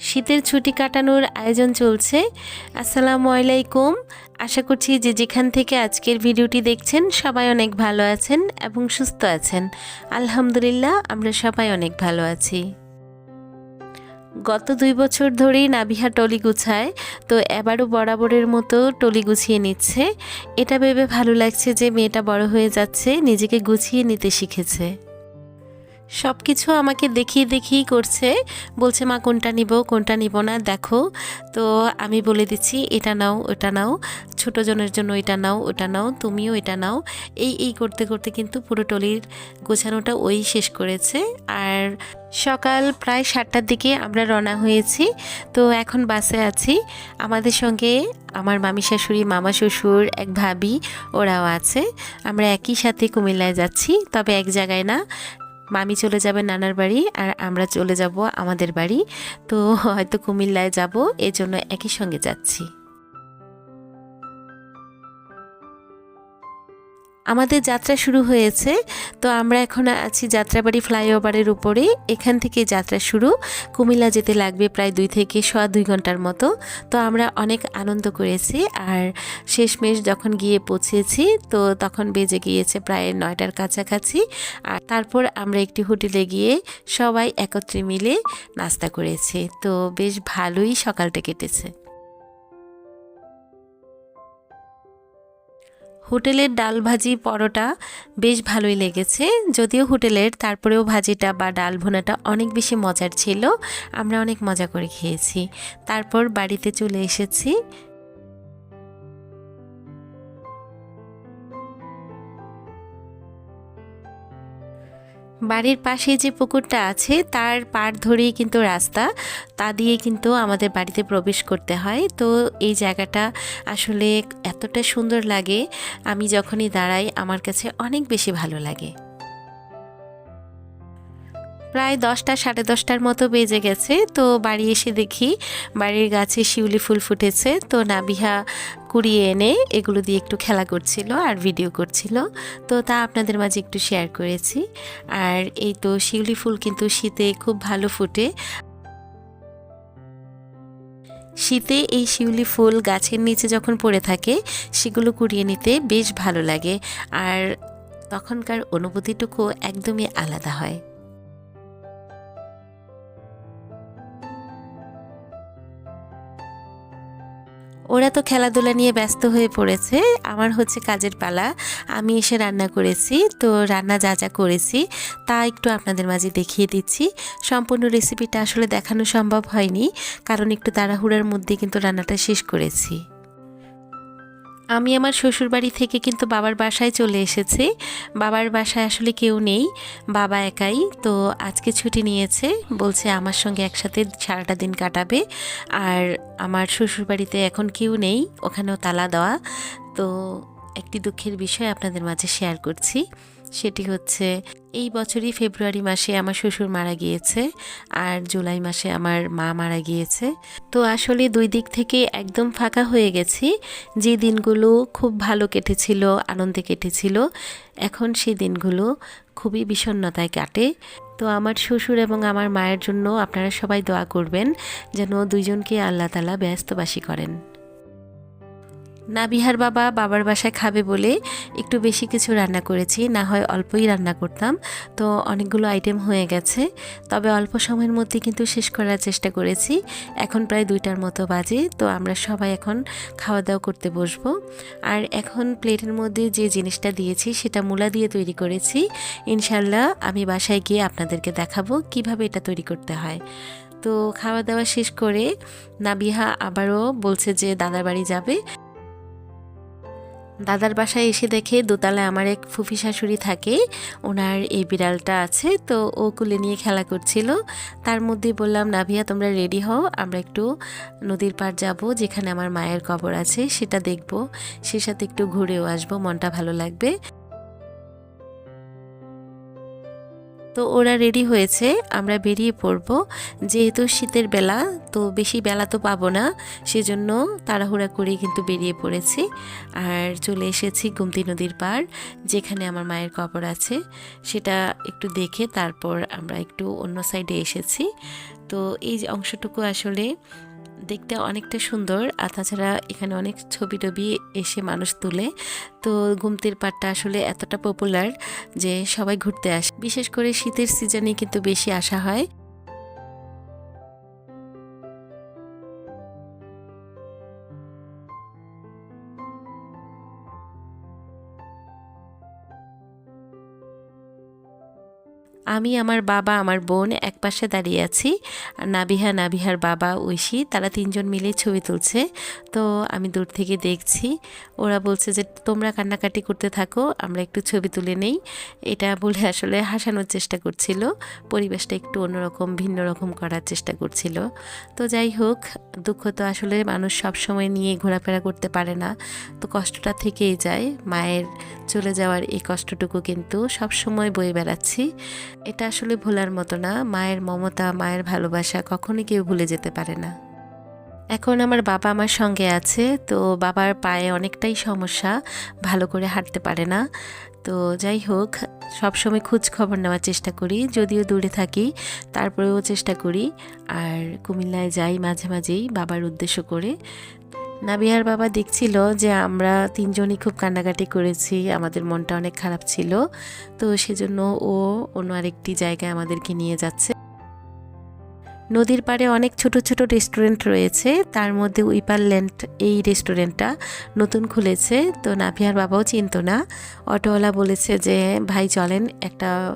শীতের ছুটি কাটানোর আয়োজন চলছে। আসসালামু আলাইকুম। আশা করছি যে যেখান থেকে আজকের ভিডিওটি দেখছেন, সবাই অনেক ভালো আছেন এবং সুস্থ আছেন। আলহামদুলিল্লাহ, আমরা সবাই অনেক ভালো আছি। গত দুই বছর ধরেই নাবিহা টলি গুছায়, তো এবারও বরাবরের মতো টলি গুছিয়ে নিচ্ছে। এটা ভেবে ভালো লাগছে যে মেয়েটা বড় হয়ে যাচ্ছে, নিজেকে গুছিয়ে নিতে শিখেছে। সব কিছু আমাকে দেখিয়ে দেখিয়েই করছে। বলছে, মা, কোনটা নিব কোনটা নিব না, দেখো। তো আমি বলে দিচ্ছি, এটা নাও, ওটা নাও। ছোট জনের জন্য এটা নাও, ওটা নাও। তুমিও এটা নাও। এই এই করতে করতে কিন্তু পুরো টলির গোছানোটা ওই শেষ করেছে। আর সকাল প্রায় সাতটার দিকে আমরা রওনা হয়েছি। তো এখন বাসে আছি। আমাদের সঙ্গে আমার মামি শাশুড়ি, মামা শ্বশুর, এক ভাবি, ওরাও আছে। আমরা একই সাথে কুমিল্লায় যাচ্ছি, তবে এক জায়গায় না। মামি চলে যাবে নানার বাড়ি আর আমরা চলে যাব আমাদের বাড়ি। তো হয়তো কুমিল্লায় যাব এই জন্য একই সঙ্গে যাচ্ছি। আমাদের যাত্রা শুরু হয়েছে, তো আমরা এখন আছি যাত্রাবাড়ি ফ্লাইওভারের উপরে এখান থেকে যাত্রা শুরু। কুমিল্লা যেতে লাগবে প্রায় দুই থেকে সোয়া দুই ঘণ্টার মতো। তো আমরা অনেক আনন্দ করেছি আর শেষমেশ যখন গিয়ে পৌঁছেছি, তো তখন বেজে গিয়েছে প্রায় নয়টার কাছাকাছি। আর তারপর আমরা একটি হোটেলে গিয়ে সবাই একত্রে মিলে নাস্তা করেছি। তো বেশ ভালোই সকালটা কেটেছে। হোটেলের ডাল ভাজি পরোটা বেশ ভালোই লেগেছে। যদিও হোটেলের তারপরেও ভাজিটা বা ডাল ভোনাটা অনেক বেশি মজার ছিল, আমরা অনেক মজা করে খেয়েছি। তারপর বাড়িতে চলে এসেছি বাড়ির পাশে যে পুকুরটা আছে, তার পাড় ধরেই কিন্তু রাস্তা। তা দিয়ে কিন্তু আমাদের বাড়িতে প্রবেশ করতে হয়। তো এই জায়গাটা আসলে এতটা সুন্দর লাগে, আমি যখনই দাঁড়াই, আমার কাছে অনেক বেশি ভালো লাগে। প্রায় দশটা, সাড়ে দশটার মতো বেজে গেছে। তো বাড়ি এসে দেখি, বাড়ির গাছে শিউলি ফুল ফুটেছে। তো নাবিহা কুড়িয়ে এনে এগুলো দিয়ে একটু খেলা করছিল আর ভিডিও করছিল। তো তা আপনাদের মাঝে একটু শেয়ার করেছি। আর এই তো শিউলি ফুল কিন্তু শীতে খুব ভালো ফুটে। শীতে এই শিউলি ফুল গাছের নিচে যখন পড়ে থাকে, সেগুলো কুড়িয়ে নিতে বেশ ভালো লাগে। আর তখনকার অনুভূতিটুকু একদমই আলাদা হয়। ওরা তো খেলাধুলা নিয়ে ব্যস্ত হয়ে পড়েছে। আমার হচ্ছে কাজের পালা। আমি এসে রান্না করেছি। তো রান্না যা যা করেছি তা একটু আপনাদের মাঝে দেখিয়ে দিচ্ছি। সম্পূর্ণ রেসিপিটা আসলে দেখানো সম্ভব হয়নি। কারণ একটু তাড়াহুড়ার মধ্যে কিন্তু রান্নাটা শেষ করেছি। আমি আমার শ্বশুরবাড়ি থেকে কিন্তু বাবার বাসায় চলে এসেছি। বাবার বাসায় আসলে কেউ নেই, বাবা একাই। তো আজকে ছুটি নিয়েছে, বলছে আমার সঙ্গে একসাথে সারাটা দিন কাটাবে। আর আমার শ্বশুরবাড়িতে এখন কেউ নেই, ওখানেও তালা দেওয়া। তো একটি দুঃখের বিষয় আপনাদের মাঝে শেয়ার করছি। সেটি হচ্ছে, এই বছরই ফেব্রুয়ারি মাসে আমার শ্বশুর মারা গিয়েছে আর জুলাই মাসে আমার মা মারা গিয়েছে। তো আসলে দুই দিক থেকে একদম ফাঁকা হয়ে গেছি। যে দিনগুলো খুব ভালো কেটেছিল, আনন্দে কেটেছিল, এখন সেই দিনগুলো খুবই বিষণ্ণতায় কাটে। তো আমার শ্বশুর এবং আমার মায়ের জন্য আপনারা সবাই দোয়া করবেন যেন দুইজনকে আল্লাহ তালা ব্যস্তবাসী করেন। নাবিহার বাবা বাবার বাসায় খাবে বলে একটু বেশি কিছু রান্না করেছি, না হয় অল্পই রান্না করতাম। তো অনেকগুলো আইটেম হয়ে গেছে। তবে অল্প সময়ের মধ্যে কিন্তু শেষ করার চেষ্টা করেছি। এখন প্রায় দুইটার মতো বাজে, তো আমরা সবাই এখন খাওয়া দাওয়া করতে বসবো। আর এখন প্লেটের মধ্যে যে জিনিসটা দিয়েছি, সেটা মূলা দিয়ে তৈরি করেছি। ইনশাল্লাহ আমি বাসায় গিয়ে আপনাদেরকে দেখাবো কীভাবে এটা তৈরি করতে হয়। তো খাওয়া দাওয়া শেষ করে নাবিহা আবারও বলছে যে দাদার বাড়ি যাবে। দাদার বাসায় এসে দেখে দোতলায় আমার এক ফুফি শাশুড়ি থাকে। ওনার এই বিড়ালটা আছে, তো ও কুলে নিয়ে খেলা করছিল। তার মধ্যে বললাম, নাভিয়া, তোমরা রেডি হও, আমরা একটু নদীর পার যাব, যেখানে আমার মায়ের কবর আছে, সেটা দেখব। সে সাথে একটু ঘুরেও আসব, মনটা ভালো লাগবে। তো ওরা রেডি হয়েছে, আমরা বেরিয়ে পড়ব। যেহেতু শীতের বেলা, তো বেশি বেলা তো পাবো না, সেজন্য তাড়াহুড়া করে কিন্তু বেরিয়ে পড়েছি। আর চলে এসেছি গুমতি নদীর পার যেখানে আমার মায়ের কবর আছে। সেটা একটু দেখে তারপর আমরা একটু অন্য সাইডে এসেছি। তো এই অংশটুকু আসলে দেখতে অনেকটা সুন্দর আর তাছাড়া এখানে অনেক ছবি টবি এসে মানুষ তুলে। তো গুমতির পাটটা আসলে এতটা পপুলার যে সবাই ঘুরতে আসে। বিশেষ করে শীতের সিজনে কিন্তু বেশি আসা হয়। আমি, আমার বাবা, আমার বোন এক পাশে দাঁড়িয়ে আছি। আর নাবিহা, নাবিহার বাবা, ঐশী, তারা তিনজন মিলে ছবি তুলছে। তো আমি দূর থেকে দেখছি। ওরা বলছে যে, তোমরা কান্নাকাটি করতে থাকো, আমরা একটু ছবি তুলে নেই। এটা বলে আসলে হাসানোর চেষ্টা করছিল। পরিবেশটা একটু অন্যরকম, ভিন্ন রকম করার চেষ্টা করছিল। তো যাই হোক, দুঃখ তো আসলে মানুষ সব সময় নিয়ে ঘোরাফেরা করতে পারে না। তো কষ্টটা থেকেই যায়। মায়ের চলে যাওয়ার এই কষ্টটুকু কিন্তু সব সময় বয়ে বেড়াচ্ছি। এটা আসলে ভোলার মতো না। মায়ের মমতা, মায়ের ভালোবাসা কখনই কেউ ভুলে যেতে পারে না। এখন আমার বাবা আমার সঙ্গে আছে, তো বাবার পায়ে অনেকটাই সমস্যা, ভালো করে হাঁটতে পারে না। তো যাই হোক, সবসময় খোঁজ খবর নেওয়ার চেষ্টা করি, যদিও দূরে থাকি, তারপরেও চেষ্টা করি। আর কুমিল্লায় যাই মাঝে মাঝেই বাবার উদ্দেশ্য করে। নাবিহার বাবা দেখছিল যে আমরা তিনজনই খুব কান্নাকাটি করেছি, আমাদের মনটা অনেক খারাপ ছিল, তো সেজন্য ও অন্য আরেকটি জায়গায় আমাদেরকে নিয়ে যাচ্ছে। নদীর পাড়ে অনেক ছোট ছোট রেস্টুরেন্ট রয়েছে। তার মধ্যে উইপারল্যান্ড এই রেস্টুরেন্টটা নতুন খুলেছে। তো নাভিয়ার বাবাও চিনত না। অটোওয়ালা বলেছে যে, ভাই, চলেন, একটা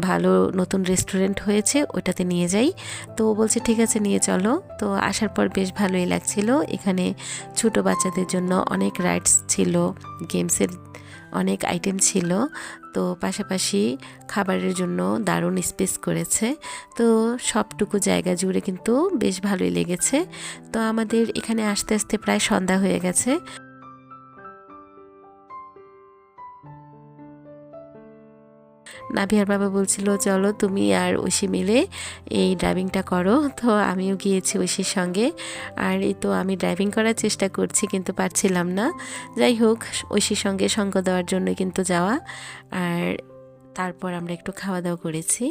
ভালো নতুন রেস্টুরেন্ট হয়েছে, ওটাতে নিয়ে যাই। তো ও বলছে, ঠিক আছে, নিয়ে চলো। তো আসার পর বেশ ভালোই লাগছিল। এখানে ছোট বাচ্চাদের জন্য অনেক রাইডস ছিল গেমসের অনেক আইটেম ছিল। তো পাশাপাশি খাবারের জন্য দারুণ স্পেস করেছে। তো সবটুকু জায়গা জুড়ে কিন্তু বেশ ভালোই লেগেছে। তো আমাদের এখানে আস্তে আস্তে প্রায় সন্ধ্যা হয়ে গেছে। নাভিয়ার বাবা বলছিল, চলো তুমি আর ঐশী মিলে এই ড্রাইভিংটা করো। তো আমিও গিয়েছি ঐশীর সঙ্গে। আর এই তো আমি ড্রাইভিং করার চেষ্টা করছি, কিন্তু পারছিলাম না। যাই হোক ঐশীর সঙ্গে সঙ্গ দেওয়ার জন্য কিন্তু যাওয়া। আর তারপর আমরা একটু খাওয়া দাওয়া করেছি।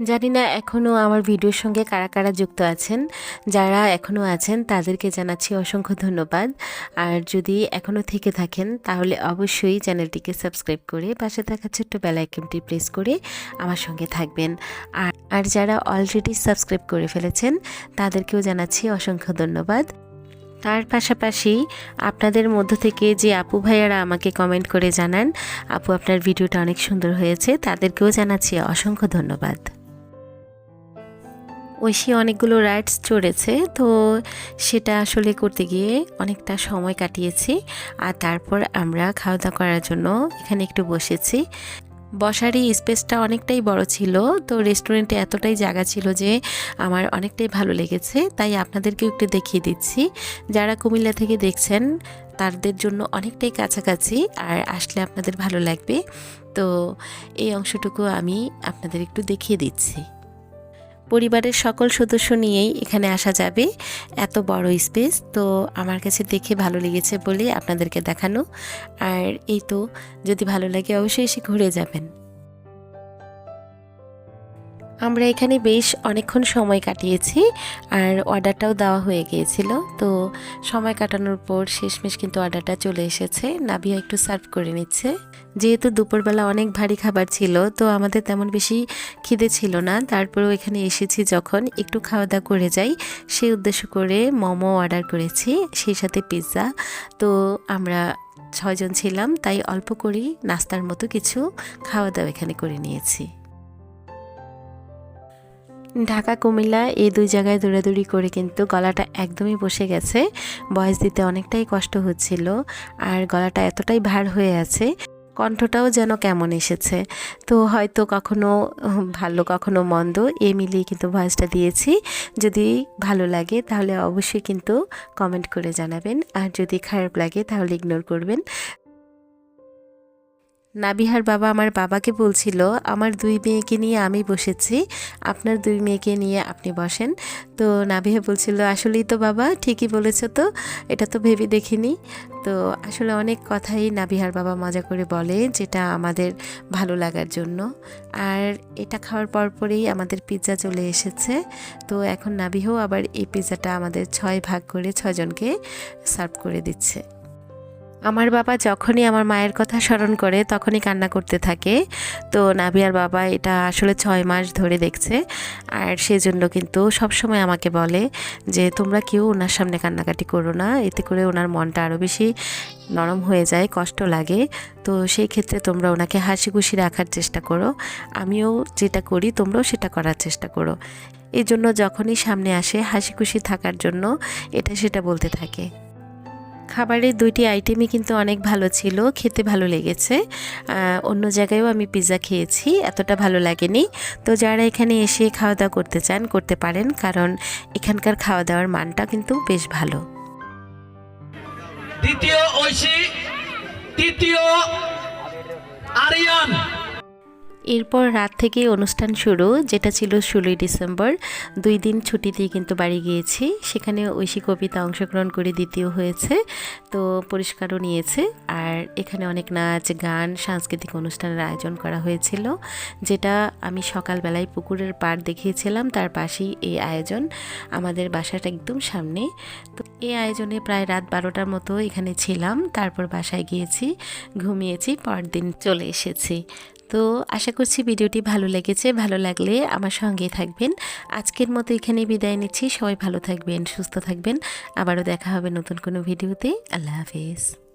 জানি না এখনও আমার ভিডিওর সঙ্গে কারা কারা যুক্ত আছেন। যারা এখনও আছেন, তাদেরকে জানাচ্ছি অসংখ্য ধন্যবাদ। আর যদি এখনও থেকে থাকেন, তাহলে অবশ্যই চ্যানেলটিকে সাবস্ক্রাইব করে পাশে থাকা ছোট্ট বেলাইকনটি প্রেস করে আমার সঙ্গে থাকবেন। আর আর যারা অলরেডি সাবস্ক্রাইব করে ফেলেছেন, তাদেরকেও জানাচ্ছি অসংখ্য ধন্যবাদ। তার পাশাপাশি আপনাদের মধ্য থেকে যে আপু ভাইয়ারা আমাকে কমেন্ট করে জানান, আপু আপনার ভিডিওটা অনেক সুন্দর হয়েছে, তাদেরকেও জানাচ্ছি অসংখ্য ধন্যবাদ। ঐশী অনেকগুলো রাইডস চড়েছে, তো সেটা আসলে করতে গিয়ে অনেকটা সময় কাটিয়েছি। আর তারপর আমরা খাওয়া দাওয়া করার জন্য এখানে একটু বসেছি। বসার এই স্পেসটা অনেকটাই বড় ছিল, তো রেস্টুরেন্টে এতটাই জায়গা ছিল যে আমার অনেকটাই ভালো লেগেছে। তাই আপনাদেরকেও একটু দেখিয়ে দিচ্ছি। যারা কুমিল্লা থেকে দেখছেন, তাদের জন্য অনেকটাই কাছাকাছি আর আসলে আপনাদের ভালো লাগবে। তো এই অংশটুকু আমি আপনাদের একটু দেখিয়ে দিচ্ছি। পরিবারের সকল সদস্য নিয়েই এখানে আসা যাবে। এত বড় স্পেস তো আমার কাছে দেখে ভালো লেগেছে বলে আপনাদেরকে দেখানো। আর এই তো, যদি ভালো লাগে অবশ্যই এসে ঘুরে যাবেন। আমরা এখানে বেশ অনেকক্ষণ সময় কাটিয়েছি আর অর্ডারটাও দেওয়া হয়ে গিয়েছিল। তো সময় কাটানোর পর শেষমেশ কিন্তু অর্ডারটা চলে এসেছে। নাবিয়া একটু সার্ভ করে নিচ্ছে। যেহেতু দুপুরবেলা অনেক ভারী খাবার ছিল, তো আমাদের তেমন বেশি খিদে ছিল না। তারপরেও এখানে এসেছি যখন একটু খাওয়া দাওয়া করে যাই। সেই উদ্দেশ্য করে মোমো অর্ডার করেছি, সেই সাথে পিৎজা। তো আমরা ছয়জন ছিলাম, তাই অল্প করেই নাস্তার মতো কিছু খাওয়া দাওয়া এখানে করে নিয়েছি। ঢাকা, কুমিল্লা এই দুই জায়গায় দৌড়াদৌড়ি করে কিন্তু গলাটা একদমই বসে গেছে। বয়স দিতে অনেকটাই কষ্ট হচ্ছিল আর গলাটা এতটাই ভার হয়ে আছে, কণ্ঠটাও যেন কেমন এসেছে। তো হয়তো কখনো ভালো, কখনো মন্দ, এ মিলিয়ে কিন্তু ভয়েসটা দিয়েছি। যদি ভালো লাগে তাহলে অবশ্যই কিন্তু কমেন্ট করে জানাবেন। আর যদি খারাপ লাগে তাহলে ইগনোর করবেন। নাবিহার বাবা আমার বাবাকে বলছিল, আমার দুই মেয়েকে নিয়ে আমি বসেছি, আপনার দুই মেয়েকে নিয়ে আপনি বসেন। তো নাবিহা বলছিল, আসলেই তো বাবা, ঠিকই বলেছ তো, এটা তো ভেবে দেখিনি। তো আসলে অনেক কথাই নাবিহার বাবা মজা করে বলে, যেটা আমাদের ভালো লাগার জন্য। আর এটা খাওয়ার পর পরেই আমাদের পিৎজা চলে এসেছে। তো এখন নাবিহও আবার এই পিৎজাটা আমাদের ছয় ভাগ করে ছজনকে সার্ভ করে দিচ্ছে। আমার বাবা যখনই আমার মায়ের কথা স্মরণ করে, তখনই কান্না করতে থাকে। তো নাবিয়ার বাবা এটা আসলে ছয় মাস ধরে দেখছে। আর সেজন্য কিন্তু সবসময় আমাকে বলে যে, তোমরা কেউ ওনার সামনে কান্নাকাটি করো না। এতে করে ওনার মনটা আরও বেশি নরম হয়ে যায়, কষ্ট লাগে। তো সেই ক্ষেত্রে তোমরা ওনাকে হাসি খুশি রাখার চেষ্টা করো। আমিও যেটা করি, তোমরাও সেটা করার চেষ্টা করো। এই জন্য যখনই সামনে আসে হাসি খুশি থাকার জন্য এটা সেটা বলতে থাকে। খাবারের দুইটি আইটেমই কিন্তু অনেক ভালো ছিল, খেতে ভালো লেগেছে। অন্য জায়গায়ও আমি পিৎজা খেয়েছি, এতটা ভালো লাগেনি। তো যারা এখানে এসে খাওয়া দাওয়া করতে চান, করতে পারেন, কারণ এখানকার খাওয়া দাওয়ার মানটা কিন্তু বেশ ভালো। দ্বিতীয় ঐশী, তৃতীয় আরিয়ান। এরপর রাত থেকে অনুষ্ঠান শুরু, যেটা ছিল ষোলোই ডিসেম্বর। দুই দিন ছুটিতেই কিন্তু বাড়ি গিয়েছি। সেখানে ঐশী কবিতা অংশগ্রহণ করে দ্বিতীয় হয়েছে, তো পুরস্কারও নিয়েছে। আর এখানে অনেক নাচ, গান, সাংস্কৃতিক অনুষ্ঠানের আয়োজন করা হয়েছিল, যেটা আমি সকালবেলায় পুকুরের পাড় দেখিয়েছিলাম। তার পাশেই এই আয়োজন আমাদের বাসাটা একদম সামনে। তো এই আয়োজনে প্রায় রাত বারোটার মতো এখানে ছিলাম। তারপর বাসায় গিয়েছি, ঘুমিয়েছি, পরদিন চলে এসেছি। তো আশা করছি ভিডিওটি ভালো লেগেছে, ভালো লাগলে আমার সঙ্গে থাকবেন। আজকের মতো এখানে বিদায় নিচ্ছি, সবাই ভালো থাকবেন, সুস্থ থাকবেন। আবারও দেখা হবে নতুন কোনো ভিডিওতে। আল্লাহ হাফিজ।